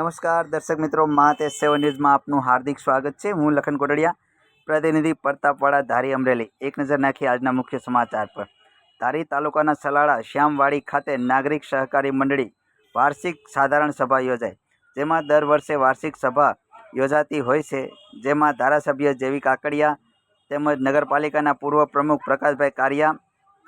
નમસ્કાર, દર્શક મિત્રો, મા તે સેવન ન્યૂઝમાં આપનું હાર્દિક સ્વાગત છે. હું લખન કોટડિયા, પ્રતિનિધિ પ્રતાપવાડા, ધારી અમરેલી. એક નજર નાખી આજના મુખ્ય સમાચાર પર. ધારી તાલુકાના સલાળા, શ્યામવાડી ખાતે નાગરિક સહકારી મંડળી વાર્ષિક સાધારણ સભા યોજાઈ જેમાં દર વર્ષે વાર્ષિક સભા યોજાતી હોય છે. જેમાં ધારાસભ્ય જેવી કાકડિયા તેમજ નગરપાલિકાના પૂર્વ પ્રમુખ પ્રકાશભાઈ કારિયા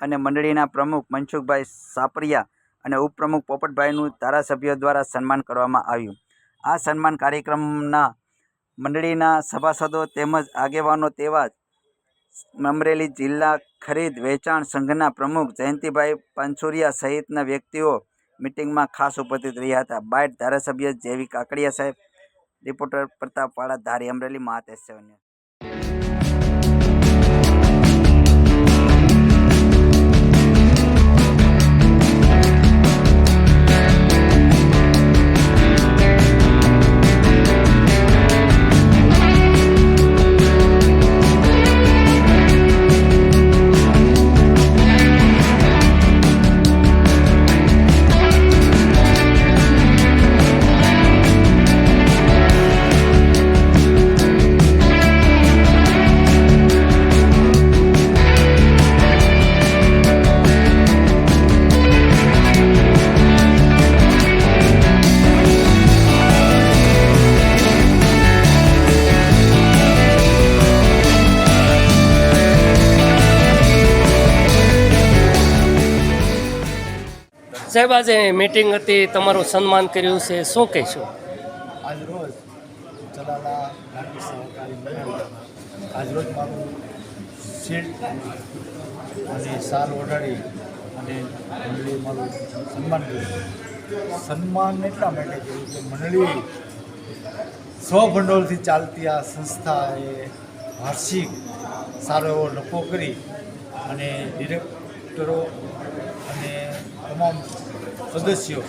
અને મંડળીના પ્રમુખ મનસુખભાઈ સાપરિયા અને ઉપપ્રમુખ પોપટભાઈનું ધારાસભ્યો દ્વારા સન્માન કરવામાં આવ્યું. આ સન્માન કાર્યક્રમના મંડળીના સભાસદો તેમજ આગેવાનો તેવા અમરેલી જિલ્લા ખરીદ વેચાણ સંઘના પ્રમુખ જયંતિભાઈ પાનસુરિયા સહિતના વ્યક્તિઓ મિટિંગમાં ખાસ ઉપસ્થિત રહ્યા હતા. બાઇટ ધારાસભ્ય જેવી કાકડિયા સાહેબ, રિપોર્ટર પ્રતાપવાળા, ધારી અમરેલી મહાતેજ સાહેબ, આજે મીટિંગ હતી, તમારું સન્માન કર્યું છે. શું કહેશો? આજરોજ ચલાલા ગાંધી સહકારી મંડળ આજરોજ મારું સીટ અને સાલ ઓઢાડી અને સન્માન કર્યું. એટલા માટે કર્યું કે મંડળી સ્વભંડોળથી ચાલતી આ સંસ્થાએ વાર્ષિક સારો એવો નફો કરી અને ડિરેક્ટરો અને તમામ સદસ્યો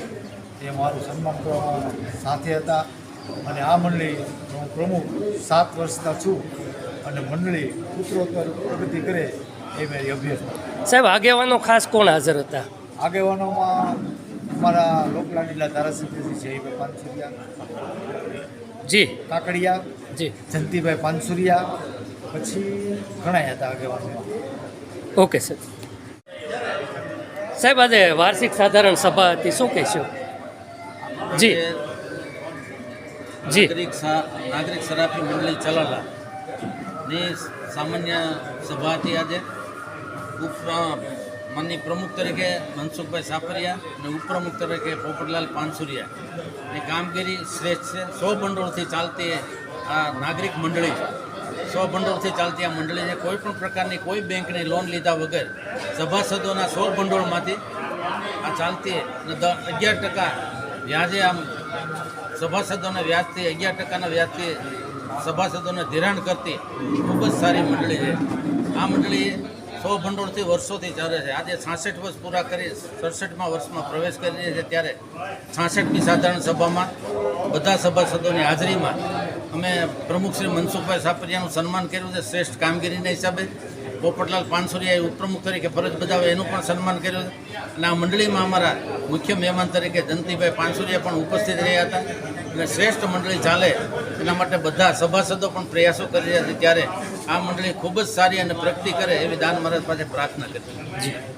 એ મારું સન્માન કરવામાં સાથે હતા. અને આ મંડળી હું પ્રમુખ સાત વર્ષના છું અને મંડળી ઉત્તરોત્તર પ્રગતિ કરે એ મારી અભ્યર્થના. સાહેબ આગેવાનો ખાસ કોણ હાજર હતા? આગેવાનોમાં અમારા લોકલાડીલા ધારાસભ્યજી શ્રી જયભાઈ પાનસુરિયા જી. કાકડિયા જી. જંતીભાઈ પાનસુરિયા પછી ઘણા હતા આગેવાનો ઓકે સર સાહેબ આજે વાર્ષિક સાધારણ સભા હતી. શું કહેશો? જી. જી નાગરિક સરાફી મંડળી ચલાલા ની સામાન્ય સભા હતી આજે માનની પ્રમુખ તરીકે મનસુખભાઈ સાપરિયા અને ઉપપ્રમુખ તરીકે પોપટલાલ પાનસુરિયા. ની કામગીરી શ્રેષ્ઠ છે. સો ભંડોળથી ચાલતી આ નાગરિક મંડળી સો ભંડોળથી ચાલતી આ મંડળીને કોઈ પણ પ્રકારની કોઈ બેંકની લોન લીધા વગર સભાસદોના સો ભંડોળમાંથી આ ચાલતી અગિયાર ટકા વ્યાજે આમ સભાસદોના વ્યાજથી, અગિયાર ટકાના વ્યાજથી સભાસદોને ધિરાણ કરતી ખૂબ જ સારી મંડળી છે. આ મંડળી સો ભંડોળથી વર્ષોથી ચાલે છે. આજે છાસઠ વર્ષ પૂરા કરી, સડસઠમાં વર્ષમાં પ્રવેશ કરી રહી છે ત્યારે છાસઠમી સાધારણ સભામાં બધા સભાસદોની હાજરીમાં અમે પ્રમુખ શ્રી મનસુખભાઈ સાપરિયાનું સન્માન કર્યું છે, શ્રેષ્ઠ કામગીરીના હિસાબે. પોપટલાલ પાનસુરિયાએ ઉપપ્રમુખ તરીકે ફરજ બજાવે એનું પણ સન્માન કર્યું અને આ મંડળીમાં અમારા મુખ્ય મહેમાન તરીકે જંતીભાઈ પાનસુરિયા પણ ઉપસ્થિત રહ્યા હતા. અને શ્રેષ્ઠ મંડળી ચાલે એના માટે બધા સભાસદો પણ પ્રયાસો કરી રહ્યા છે. ત્યારે આ મંડળી ખૂબ જ સારી અને પ્રગતિ કરે એવી દાન મહારાજ પાસે પ્રાર્થના કરી